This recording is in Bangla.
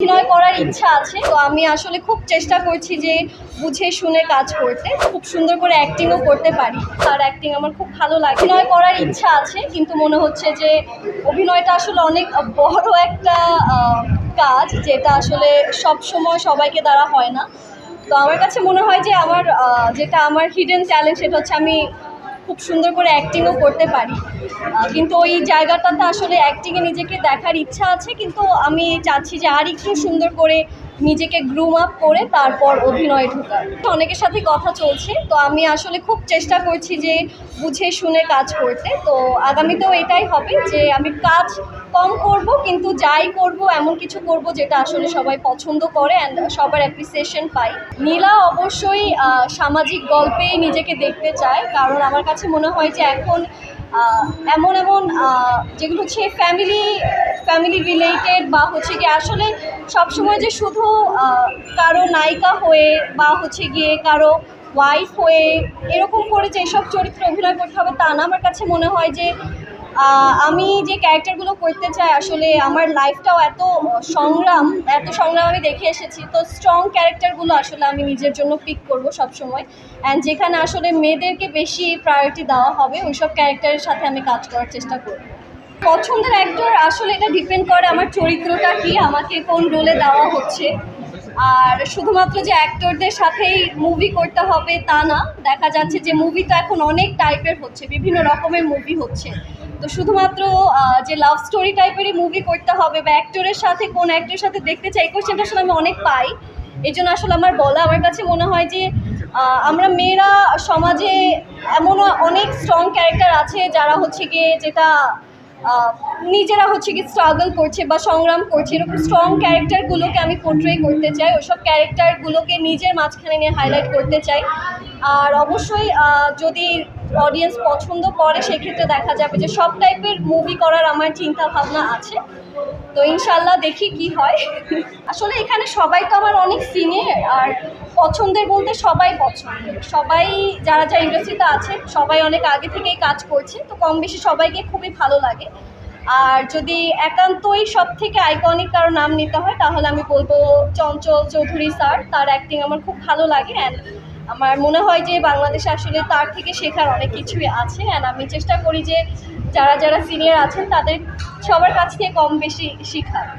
অভিনয় করার ইচ্ছা আছে, তো আমি আসলে খুব চেষ্টা করছি যে বুঝে শুনে কাজ করতে। খুব সুন্দর করে অ্যাক্টিংও করতে পারি তার অ্যাক্টিং আমার খুব ভালো লাগে। অভিনয় করার ইচ্ছা আছে, কিন্তু মনে হচ্ছে যে অভিনয়টা আসলে অনেক বড় একটা কাজ, যেটা আসলে সব সময় সবাইকে দ্বারা হয় না। তো আমার কাছে মনে হয় যে আমার যেটা আমার হিডেন ট্যালেন্ট সেটা হচ্ছে আমি খুব সুন্দর করে অ্যাক্টিংও করতে পারি। কিন্তু ওই জায়গাটাতে আসলে অ্যাক্টিংয়ে নিজেকে দেখার ইচ্ছা আছে, কিন্তু আমি চাচ্ছি যে আর একটু সুন্দর করে নিজেকে গ্রুম আপ করে তারপর অভিনয়ে ঢোকার। অনেকের সাথে কথা চলছে, তো আমি আসলে খুব চেষ্টা করছি যে বুঝে শুনে কাজ করতে। তো আগামীতেও এটাই হবে যে আমি কাজ কম করব, কিন্তু যাই করব, এমন কিছু করব যেটা আসলে সবাই পছন্দ করে অ্যান্ড সবার অ্যাপ্রিসিয়েশন পাই। নীলা অবশ্যই সামাজিক গল্পেই নিজেকে দেখতে চায়, কারণ আমার কাছে মনে হয় যে এখন এমন এমন যেগুলো হচ্ছে ফ্যামিলি ফ্যামিলি রিলেটেড বা হচ্ছে গিয়ে আসলে সবসময় যে শুধু কারও নায়িকা হয়ে বা হচ্ছে গিয়ে কারও ওয়াইফ হয়ে এরকম করে যে সব চরিত্রে অভিনয় করতে হবে তা না। আমার কাছে মনে হয় যে আমি যে ক্যারেক্টারগুলো করতে চাই, আসলে আমার লাইফটাও এত সংগ্রাম এত সংগ্রাম আমি দেখে এসেছি। তো স্ট্রং ক্যারেক্টারগুলো আসলে আমি নিজের জন্য পিক করব সবসময়। অ্যান্ড যেখানে আসলে মেয়েদেরকে বেশি প্রায়োরিটি দেওয়া হবে, ওইসব ক্যারেক্টারের সাথে আমি কাজ করার চেষ্টা করব। পছন্দের অ্যাক্টর আসলে এটা ডিপেন্ড করে আমার চরিত্রটা কি, আমাকে কোন রোলে দেওয়া হচ্ছে। আর শুধুমাত্র যে অ্যাক্টরদের সাথেই মুভি করতে হবে তা না, দেখা যাচ্ছে যে মুভি তো এখন অনেক টাইপের হচ্ছে, বিভিন্ন রকমের মুভি হচ্ছে। তো শুধুমাত্র যে লাভ স্টোরি টাইপেরই মুভি করতে হবে বা অ্যাক্টরের সাথে কোন অ্যাক্টরের সাথে দেখতে চাই কোশ্চেনটা আসলে আমি অনেক পাই। এই জন্য আসলে আমার বলা, আমার কাছে মনে হয় যে আমরা মেয়েরা সমাজে এমন অনেক স্ট্রং ক্যারেক্টার আছে যারা হচ্ছে গিয়ে যেটা নিজেরা হচ্ছে কি স্ট্রাগল করছে বা সংগ্রাম করছে। এরকম স্ট্রং ক্যারেক্টারগুলোকে আমি পোর্ট্রে করতে চাই, ওসব ক্যারেক্টারগুলোকে নিজের মাঝখানে নিয়ে হাইলাইট করতে চাই। আর অবশ্যই যদি অডিয়েন্স পছন্দ করে, সেক্ষেত্রে দেখা যাবে যে সব টাইপের মুভি করার আমার চিন্তা ভাবনা আছে। তো ইনশাল্লাহ দেখি কি হয়। আসলে এখানে সবাই তো আমার অনেক সিনিয়র আর পছন্দের বলতে সবাই পছন্দের সবাই যারা যারা ইন্ডাস্ট্রিতে আছে, সবাই অনেক আগে থেকেই কাজ করছে, তো কম বেশি সবাইকে খুবই ভালো লাগে। আর যদি একান্তই সব থেকে আইকনিক কারও নাম নিতে হয়, তাহলে আমি বলব চঞ্চল চৌধুরী স্যার তার অ্যাক্টিং আমার খুব ভালো লাগে অ্যান্ড আমার মনে হয় যে বাংলাদেশে আসলে তার থেকে শেখার অনেক কিছুই আছে অ্যান্ড আমি চেষ্টা করি যে যারা যারা সিনিয়র আছেন তাদের সবার কাছ থেকে কম বেশি শেখার।